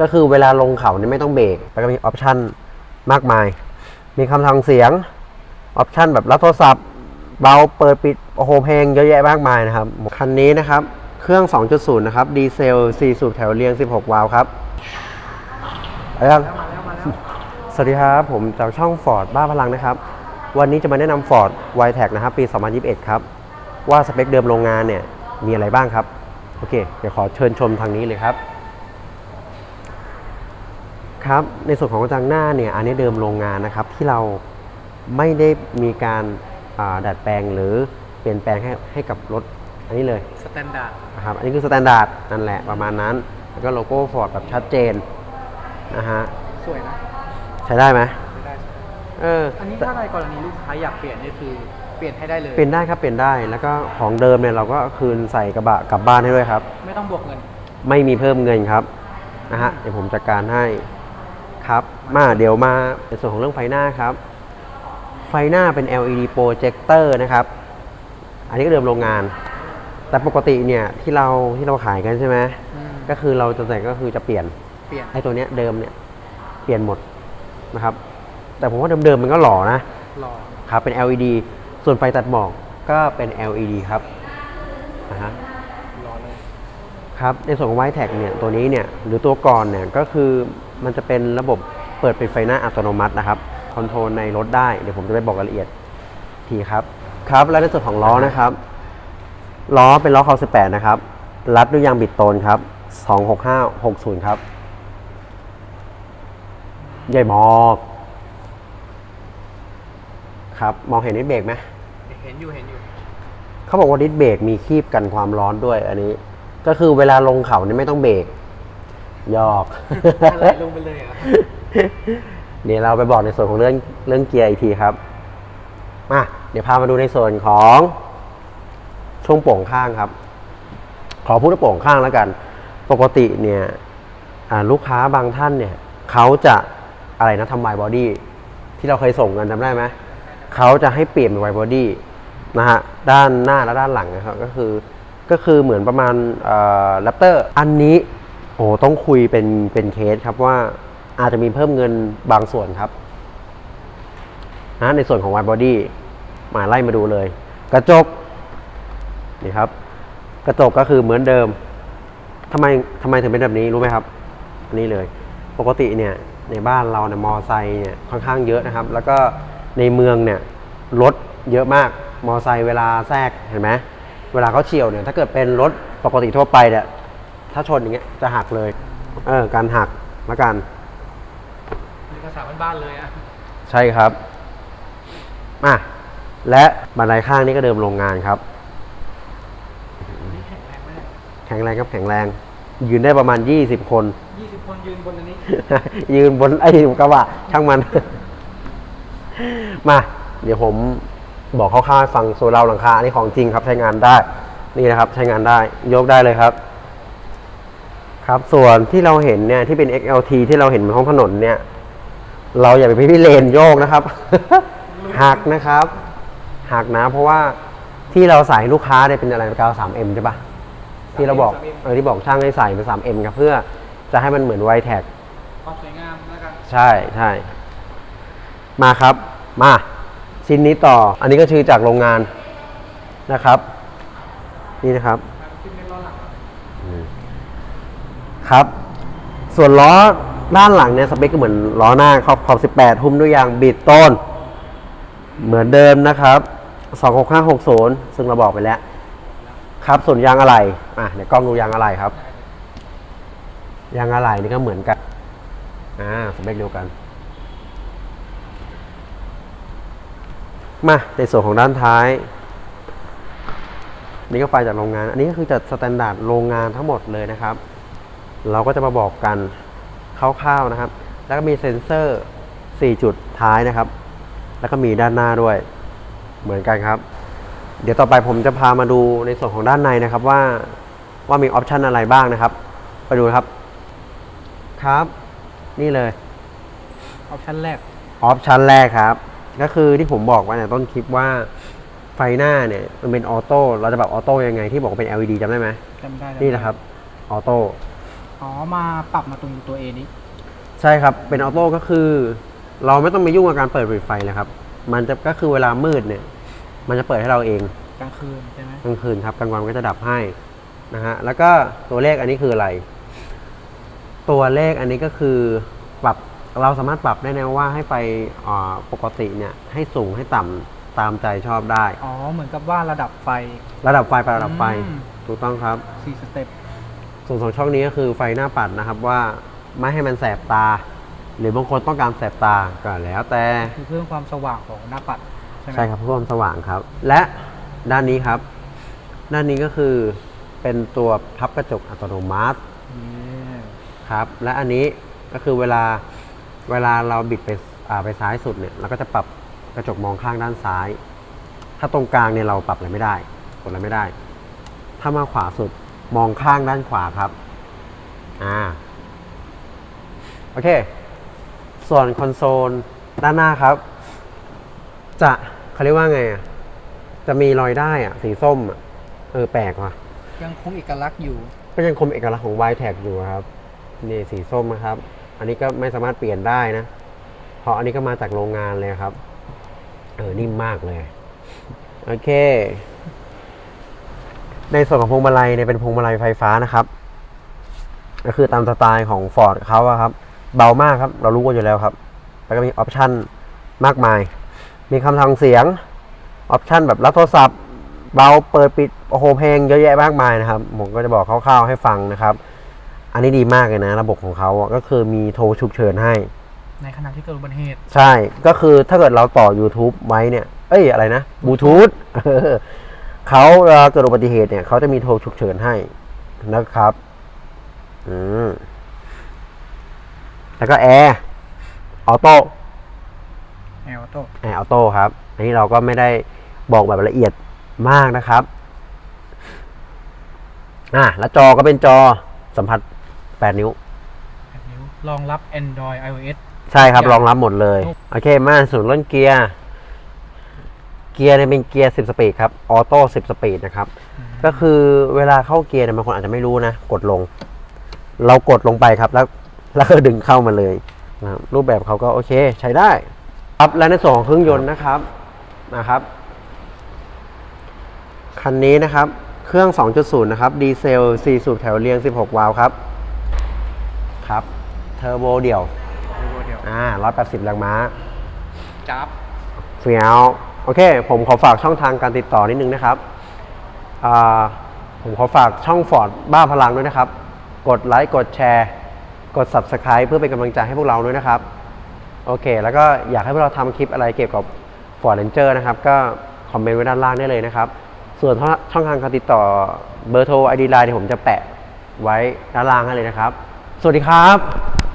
ก็คือเวลาลงเขาเนี่ยไม่ต้องเบรกแล้วก็มีออปชันมากมาย มีคำทางเสียงออปชันแบบรับโทรศัพท์เบาเปิดปิดโอ้โหเพลงเยอะแยะมากมายนะครับคันนี้นะครับ เครื่อง 2.0 นะครับ ดีเซล 4 สูบแถวเรียง 16 วาล์วครับยังสวัสดีครับ ผมจากช่อง Ford บ้าพลังนะครับ วันนี้จะมาแนะนำ Ford w i t e c นะครับ ปี 2021 ครับ ว่าสเปคเดิมโรงงานเนี่ย มีอะไรบ้างครับ โอเค เดี๋ยวขอเชิญชมทางนี้เลยครับ ครับในส่วนของกระจังหน้าเนี่ยอันนี้เดิมโรงงานนะครับที่เราไม่ได้มีการอ่าดัดแปลงหรือเปลี่ยนแปลงให้ให้กับรถอันนี้เลยสแตนดาร์ดนะครับอันนี้คือสแตนดาร์ดนั่นแหละประมาณนั้น แล้วก็โลโก้ฟอร์ดแบบชัดเจนนะฮะสวยนะใช้ได้ไหมไม่ได้เอออันนี้ถ้าในกรณีลูกค้าอยากเปลี่ยนนี่คือเปลี่ยนให้ได้เลยเปลี่ยนได้ครับเปลี่ยนได้แล้วก็ของเดิมเนี่ยเราก็คืนใส่กระบะกลับบ้านให้ด้วยครับ ไม่ต้องบวกเงิน ไม่มีเพิ่มเงินครับนะฮะเดี๋ยวผมจัดการให้ ครับ มาเดี๋ยวมาในส่วนของเรื่องไฟหน้าครับ ไฟหน้าเป็น LED projector นะครับ อันนี้ก็เดิมโรงงาน แต่ปกติเนี่ยที่เราที่เราขายกันใช่ไหมอืมก็คือเราจะแต่งก็คือจะเปลี่ยนเปลี่ยนไอ้ตัวเนี้ยเดิมเนี่ยเปลี่ยนหมดนะครับ แต่ผมว่าเดิมๆมันก็หล่อนะรอครับเป็น LED ส่วนไฟตัดหมอกก็เป็น LED ครับนะฮะรอเลยครับในส่วนของไวแท็กเนี่ยตัวนี้เนี่ยหรือตัวก่อนเนี่ยก็คือ มันจะเป็นระบบเปิดเป็นไฟหน้าอัตโนมัตินะครับคอนโทรลในรถได้เดี๋ยวผมจะไปบอกรายละเอียดทีครับครับ แล้วในส่วนของล้อนะครับ ล้อเป็นล้อคอ18 นะครับ รัดด้วยยางบิดโตนครับ 26560 ครับใหญ่มากครับ มองเห็นนิดเบรกไหมเห็นอยู่เห็นอยู่เขาบอกว่าดิสเบรกมีคีบกันความร้อนด้วยอันนี้ ก็คือเวลาลงเขาเนี่ยไม่ต้องเบรก หยอก อะไรลงไปเลยเหรอะเดี๋ยวเราไปบอกในส่วนของเรื่องเรื่องเกียร์อีกทีครับมาเดี๋ยวพามาดูในส่วนของช่วงโป่งข้างครับ ขอพูดว่าโป่งข้างแล้วกัน ปกติเนี่ยอ่าลูกค้าบางท่านเนี่ยเขาจะอะไรนะทำไวบอดี้ที่เราเคยส่งกันจำได้ไหมเขาจะให้เปลี่ยนเป็นไวบอดี้นะฮะด้านหน้าและด้านหลังนะครับก็คือก็คือเหมือนประมาณแรปเตอร์อันนี้ โอ้ต้องคุยเป็นเป็นเคสครับว่าอาจจะมีเพิ่มเงินบางส่วนครับนะในส่วนของไวบอดี้มาไล่มาดูเลย กระจกนี่ครับ กระจกก็คือเหมือนเดิมทำไมทำไมถึงเป็นแบบนี้รู้ไหมครับ นี่เลย ปกติเนี่ยในบ้านเราเนี่ยมอไซค์เนี่ยค่อนข้างเยอะนะครับ แล้วก็ในเมืองเนี่ยรถเยอะมากมอไซค์เวลาแทรกเห็นไหมเวลาเขาเฉียวเนี่ยถ้าเกิดเป็นรถปกติทั่วไปเนี่ย ถ้าชนอย่างเงี้ยจะหักเลย เออ การหักละกันมีภาษาบ้านๆเลยอะ ใช่ครับอะและบันไดข้างนี่ก็เดิมโรงงานครับ นี่แข็งแรงมากแข็งแรงครับแข็งแรง ยืนได้ประมาณ 20 คน20คนยืนบนอันนี้ ยืนบนไอ้กระบะช่างมัน มา เดี๋ยวผมบอกคร่าวๆให้ฟังโซลาร์หลังคาอันนี้ของจริงครับใช้งานได้ นี่นะครับ ใช้งานได้ ยกได้เลยครับ ครับ ส่วนที่เราเห็นเนี่ยที่เป็น XLT ที่เราเห็นบนท้องถนนเนี่ย เราอย่าไปพิเลนโยกนะครับ หักนะครับ หักนะ เพราะว่าที่เราใส่ให้ลูกค้าเนี่ยเป็นอะไรกาว 3M ใช่ปะที่เราบอก 3M เออที่บอกช่างให้ใส่เป็น 3M ครับเพื่อจะให้มันเหมือนไวแท็กความสวยงามแล้วกันใช่ใช่มาครับ มาชิ้นนี้ต่อ อันนี้ก็คือจากโรงงานนะครับ นี่นะครับ ขึ้นในล้อหลัง ครับ ส่วนล้อด้านหลังเนี่ยสเปคก็เหมือนล้อหน้าขอบขอบ18 หุ้มด้วยยางบิดต้น เหมือนเดิมนะครับ26560 ซึ่งเราบอกไปแล้ว ครับส่วนยางอะไรอะเดี๋ยวกล้องดูยางอะไรครับ ยางอะไรนี่ก็เหมือนกันอ่าสเปคเดียวกัน มาในส่วนของด้านท้าย นี่ก็ไฟจากโรงงาน อันนี้ก็คือจัดสแตนดาร์ดโรงงานทั้งหมดเลยนะครับ เราก็จะมาบอกกันคร่าวๆนะครับ แล้วก็มีเซ็นเซอร์ 4 จุดท้ายนะครับ แล้วก็มีด้านหน้าด้วยเหมือนกันครับ เดี๋ยวต่อไปผมจะพามาดูในส่วนของด้านในนะครับว่าว่ามีออปชันอะไรบ้างนะครับ ไปดูครับครับ นี่เลยออปชั่นแรกออปชันแรกครับ ก็คือที่ผมบอกไว้ในต้นคลิปว่าไฟหน้าเนี่ยมันเป็นออโต้เราจะแบบออโต้ยังไงที่บอกว่าเป็น LED จำได้ไหมจำได้นี่แหละครับออโต้ อ๋อมาปรับมาตรงตัวเอนี้ใช่ครับ เป็นออโต้ก็คือ เราไม่ต้องไปยุ่งกับการเปิดปิดไฟเลยครับ มันจะก็คือเวลามืดเนี่ย มันจะเปิดให้เราเองกลางคืนใช่ไหมกลางคืนครับกลางวันก็จะดับให้นะฮะแล้วก็ตัวเลขอันนี้คืออะไร ตัวเลขอันนี้ก็คือปรับเราสามารถปรับได้นะว่าให้ไฟอ่าปกติเนี่ย ให้สูงให้ต่ำตามใจชอบได้ อ๋อเหมือนกับว่าระดับไฟระดับไฟไประดับไฟอืมถูกต้องครับ4สเต็ป ส่วนสองช่องนี้ก็คือไฟหน้าปัดนะครับว่าไม่ให้มันแสบตา หรือบางคนต้องการแสบตาก็แล้วแต่คือเพิ่มความสว่างของหน้าปัดใช่ไหมใช่ครับเพื่อความสว่างครับ และด้านนี้ครับ ด้านนี้ก็คือเป็นตัวพับกระจกอัตโนมัตินี่ครับ และอันนี้ก็คือเวลาเวลาเราบิดไปอ่าไปซ้ายสุดเนี่ยเราก็จะปรับกระจกมองข้างด้านซ้าย ถ้าตรงกลางเนี่ยเราปรับอะไรไม่ได้กดอะไรไม่ได้ ถ้ามาขวาสุด มองข้างด้านขวาครับ อ่า โอเค ส่วนคอนโซลด้านหน้าครับ จะเขาเรียกว่าไงอะ จะมีรอยได้อะ สีส้มอะ เออ แปลกว่ะ ยังคงเอกลักษณ์อยู่ ก็ยังคงเอกลักษณ์ของ y t a g อยู่ครับ นี่สีส้มนะครับ อันนี้ก็ไม่สามารถเปลี่ยนได้นะ เพราะอันนี้ก็มาจากโรงงานเลยครับ เออ นิ่มมากเลย โอเค ในส่วนของพวงมาลัยเนี่ยเป็นพวงมาลัยไฟฟ้านะครับ ก็คือตามสไตล์ของ Ford เขาอะครับ เบามากครับ เรารู้กันอยู่แล้วครับ แล้วก็มีออปชันมากมาย มีคำทางเสียงออปชันแบบรับโทรศัพท์เบาเปิดปิดโอ้โหเพลงเยอะแยะมากมายนะครับ ผมก็จะบอกคร่าวๆให้ฟังนะครับ อันนี้ดีมากเลยนะ ระบบของเขาอะก็คือมีโทรฉุกเฉินให้ ในขณะที่เกิดอุบัติเหตุ ใช่ก็คือถ้าเกิดเราต่อ YouTube ไว้เนี่ย เอ้ยอะไรนะบลูทูธ เขาเวลาเกิดอุบัติเหตุเนี่ยเขาจะมีโทรฉุกเฉินให้นะครับ อืม แล้วก็แอร์ออโต้แอร์ออโต้แอร์ออโต้ครับ อันนี้เราก็ไม่ได้บอกแบบละเอียดมากนะครับ อะ แล้วจอก็เป็นจอสัมผัส 8 นิ้วแบบนิ้วรองรับ Android iOS ใช่ครับอย่างรองรับหมดเลย โอเค มาส่วนเรื่องเกียร์ เกียร์เนี่ยเป็นเกียร์ 10 สปีดครับ ออโต้ 10 สปีดนะครับ ก็คือเวลาเข้าเกียร์เนี่ยบางคนอาจจะไม่รู้นะ กดลง เรากดลงไปครับ แล้วแล้วก็ดึงเข้ามาเลยนะครับรูปแบบเขาก็โอเคใช้ได้ ครับ และในส่วนของเครื่องยนต์นะครับนะครับ คันนี้นะครับ เครื่อง 2.0 นะครับ ดีเซล 4 สูบแถวเรียง 16 วาล์วครับ ครับ เทอร์โบเดี่ยว เดียวอ่า180 แรงม้า จับ เฟียว โอเค ผมขอฝากช่องทางการติดต่อนิดนึงนะครับ ผมขอฝากช่องฟอร์ดบ้าพลังด้วยนะครับ กดไลค์ กดแชร์ กด Subscribe เพื่อเป็นกำลังใจให้พวกเราด้วยนะครับ โอเค แล้วก็อยากให้พวกเราทำคลิปอะไรเกี่ยวกับ Ford Ranger นะครับ ก็คอมเมนต์ไว้ด้านล่างได้เลยนะครับ ส่วนช่องทางการติดต่อเบอร์โทร ID Line เดี๋ยวผมจะแปะไว้ด้านล่างให้เลยนะครับ สวัสดีครับ